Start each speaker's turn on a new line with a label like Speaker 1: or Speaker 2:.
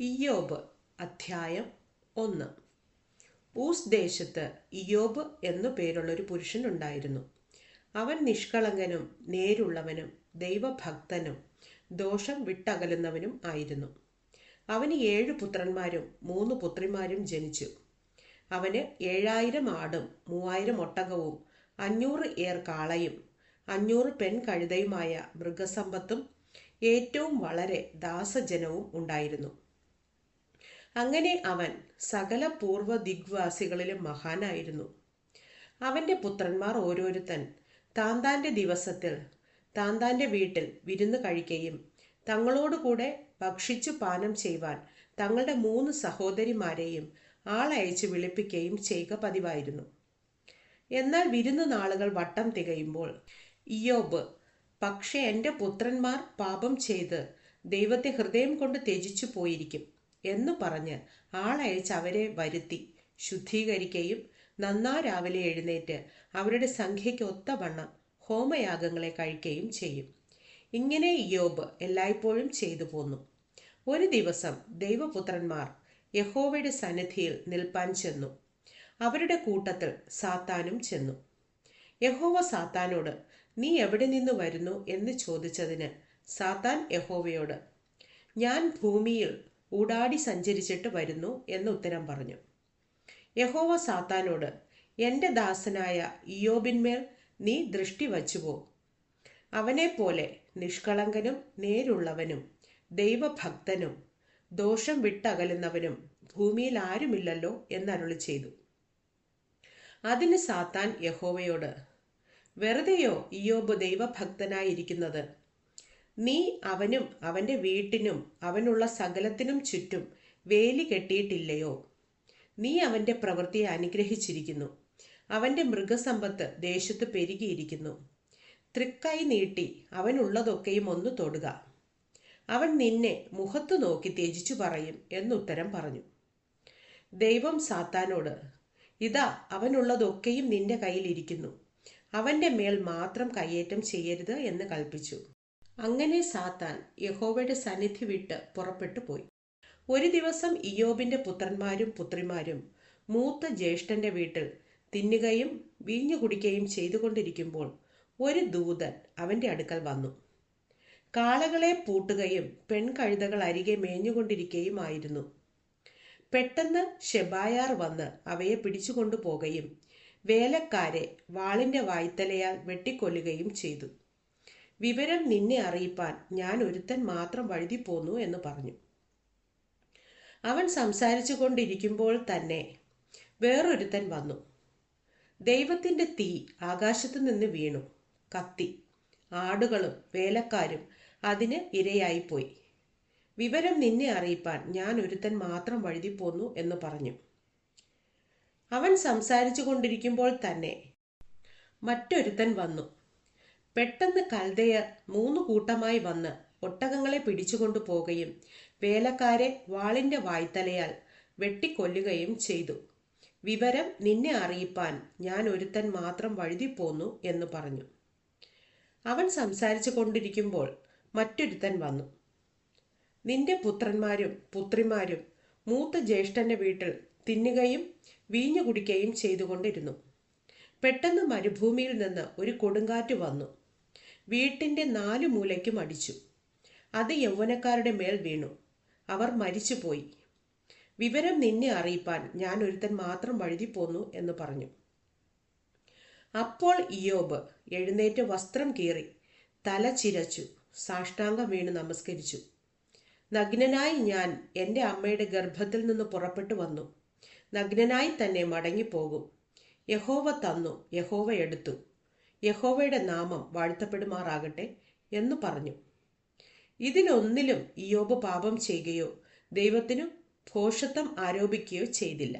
Speaker 1: ഇയോബ് അധ്യായം ഒന്ന്. ഊസ് ദേശത്ത് ഇയോബ് എന്നു പേരുള്ളൊരു പുരുഷനുണ്ടായിരുന്നു. അവൻ നിഷ്കളങ്കനും നേരുള്ളവനും ദൈവഭക്തനും ദോഷം വിട്ടകലുന്നവനും ആയിരുന്നു. അവന് ഏഴ് പുത്രന്മാരും മൂന്ന് പുത്രിമാരും ജനിച്ചു. അവന് ഏഴായിരം ആടും മൂവായിരം ഒട്ടകവും അഞ്ഞൂറ് ഏർ കാളയും അഞ്ഞൂറ് പെൺകഴുതയുമായ മൃഗസമ്പത്തും ഏറ്റവും വളരെ ദാസജനവും ഉണ്ടായിരുന്നു. അങ്ങനെ അവൻ സകല പൂർവ ദിഗ്വാസികളിലും മഹാനായിരുന്നു. അവന്റെ പുത്രന്മാർ ഓരോരുത്തൻ താന്താന്റെ ദിവസത്തിൽ താന്താന്റെ വീട്ടിൽ വിരുന്ന് കഴിക്കുകയും തങ്ങളോടുകൂടെ ഭക്ഷിച്ചു പാനം ചെയ്യുവാൻ തങ്ങളുടെ മൂന്ന് സഹോദരിമാരെയും ആളയച്ച് വിളിപ്പിക്കുകയും ചെയ്യുക പതിവായിരുന്നു. എന്നാൽ വിരുന്ന് നാളുകൾ വട്ടം തികയുമ്പോൾ ഇയോബ് പക്ഷേ എന്റെ പുത്രന്മാർ പാപം ചെയ്ത് ദൈവത്തെ ഹൃദയം കൊണ്ട് ത്യജിച്ചു പോയിരിക്കും. എന്നു പറഞ്ഞ് ആളയച്ച് അവരെ വരുത്തി. ശുദ്ധീകരിക്കുകയും നന്നാ രാവിലെ എഴുന്നേറ്റ് അവരുടെ സംഖ്യയ്ക്ക് ഒത്തവണ്ണം ഹോമയാഗങ്ങളെ കഴിക്കുകയും ചെയ്യും. ഇങ്ങനെ യോബ് എല്ലായ്പ്പോഴും ചെയ്തു പോന്നു. ഒരു ദിവസം ദൈവപുത്രന്മാർ യഹോവയുടെ സന്നിധിയിൽ നിൽപ്പാൻ ചെന്നു. അവരുടെ കൂട്ടത്തിൽ സാത്താനും ചെന്നു. യഹോവ സാത്താനോട് നീ എവിടെ നിന്ന് വരുന്നു? എന്ന് ചോദിച്ചതിന് സാത്താൻ യഹോവയോട് ഞാൻ ഭൂമിയിൽ ഊടാടി സഞ്ചരിച്ചിട്ട് വരുന്നു എന്ന് ഉത്തരം പറഞ്ഞു. യഹോവ സാത്താനോട് എന്റെ ദാസനായ ഇയോബിന്മേൽ നീ ദൃഷ്ടി വച്ചുപോ. അവനെപ്പോലെ നിഷ്കളങ്കനും നേരുള്ളവനും ദൈവഭക്തനും ദോഷം വിട്ടകലുന്നവനും ഭൂമിയിൽ ആരുമില്ലല്ലോ എന്നരുളി ചെയ്തു. അതിന് സാത്താൻ യഹോവയോട് വെറുതെയോ ഇയോബ് ദൈവഭക്തനായിരിക്കുന്നത്? നീ അവനും അവന്റെ വീട്ടിനും അവനുള്ള സകലത്തിനും ചുറ്റും വേലി കെട്ടിയിട്ടില്ലയോ? നീ അവന്റെ പ്രവൃത്തിയെ അനുഗ്രഹിച്ചിരിക്കുന്നു. അവന്റെ മൃഗസമ്പത്ത് ദേശത്ത് പെരുകിയിരിക്കുന്നു. തൃക്കൈ നീട്ടി അവനുള്ളതൊക്കെയും ഒന്ന് തൊടുക. അവൻ നിന്നെ മുഖത്തു നോക്കി ത്യജിച്ചു പറയും എന്നുത്തരം പറഞ്ഞു. ദൈവം സാത്താനോട് ഇതാ അവനുള്ളതൊക്കെയും നിന്റെ കയ്യിലിരിക്കുന്നു. അവന്റെ മേൽ മാത്രം കയ്യേറ്റം ചെയ്യരുത് എന്ന് കൽപ്പിച്ചു. അങ്ങനെ സാത്താൻ യഹോവയുടെ സന്നിധി വിട്ട് പുറപ്പെട്ടു പോയി. ഒരു ദിവസം ഇയോബിന്റെ പുത്രന്മാരും പുത്രിമാരും മൂത്ത ജ്യേഷ്ഠന്റെ വീട്ടിൽ തിന്നുകയും വീഞ്ഞു കുടിക്കുകയും ചെയ്തുകൊണ്ടിരിക്കുമ്പോൾ ഒരു ദൂതൻ അവന്റെ അടുക്കൽ വന്നു. കാളകളെ പൂട്ടുകയും പെൺകഴുതകൾ അരികെ മേഞ്ഞുകൊണ്ടിരിക്കുകയുമായിരുന്നു പെട്ടെന്ന് ഷെബായാർ വന്ന് അവയെ പിടിച്ചുകൊണ്ടുപോകുകയും വേലക്കാരെ വാളിന്റെ വായ്ത്തലയാൽ വെട്ടിക്കൊല്ലുകയും ചെയ്തു. വിവരം നിന്നെ അറിയിപ്പാൻ ഞാൻ ഒരുത്തൻ മാത്രം വഴുതി പോന്നു എന്ന് പറഞ്ഞു. അവൻ സംസാരിച്ചു കൊണ്ടിരിക്കുമ്പോൾ തന്നെ വേറൊരുത്തൻ വന്നു. ദൈവത്തിന്റെ തീ ആകാശത്തു നിന്ന് വീണു. കത്തി ആടുകളും വേലക്കാരും അതിന് ഇരയായിപ്പോയി. വിവരം നിന്നെ അറിയിപ്പാൻ ഞാൻ ഒരുത്തൻ മാത്രം വഴുതി പോന്നു എന്ന് പറഞ്ഞു. അവൻ സംസാരിച്ചു കൊണ്ടിരിക്കുമ്പോൾ തന്നെ മറ്റൊരുത്തൻ വന്നു. പെട്ടെന്ന് കൽദയർ മൂന്ന് കൂട്ടമായി വന്ന് ഒട്ടകങ്ങളെ പിടിച്ചുകൊണ്ടു പോകുകയും വേലക്കാരെ വാളിന്റെ വായ്ത്തലയാൽ വെട്ടിക്കൊല്ലുകയും ചെയ്തു. വിവരം നിന്നെ അറിയിപ്പാൻ ഞാൻ ഒരുത്തൻ മാത്രം വഴുതിപ്പോന്നു എന്ന് പറഞ്ഞു. അവൻ സംസാരിച്ചു കൊണ്ടിരിക്കുമ്പോൾ മറ്റൊരുത്തൻ വന്നു. നിന്റെ പുത്രന്മാരും പുത്രിമാരും മൂത്ത ജ്യേഷ്ഠന്റെ വീട്ടിൽ തിന്നുകയും വീഞ്ഞു കുടിക്കുകയും ചെയ്തുകൊണ്ടിരുന്നു. പെട്ടെന്ന് മരുഭൂമിയിൽ നിന്ന് ഒരു കൊടുങ്കാറ്റ് വന്നു. വീട്ടിന്റെ നാലു മൂലയ്ക്കും അടിച്ചു. അത് യൗവനക്കാരുടെ മേൽ വീണു. അവർ മരിച്ചുപോയി. വിവരം നിന്നെ അറിയിപ്പാൻ ഞാൻ ഒരുത്തൻ മാത്രം വഴുതി പോന്നു എന്ന് പറഞ്ഞു. അപ്പോൾ ഇയോബ് എഴുന്നേറ്റ് വസ്ത്രം കീറി തല ചിരച്ചു സാഷ്ടാംഗം വീണ് നമസ്കരിച്ചു. നഗ്നനായി ഞാൻ എന്റെ അമ്മയുടെ ഗർഭത്തിൽ നിന്ന് പുറപ്പെട്ടു വന്നു. നഗ്നനായി തന്നെ മടങ്ങിപ്പോകും. യഹോവ തന്നു യഹോവ എടുത്തു. യഹോവയുടെ നാമം വാഴ്ത്തപ്പെടുമാറാകട്ടെ എന്ന് പറഞ്ഞു. ഇതിലൊന്നിലും ഇയോബ് പാപം ചെയ്യുകയോ ദൈവത്തിനു ഭോഷത്വം ആരോപിക്കുകയോ ചെയ്തില്ല.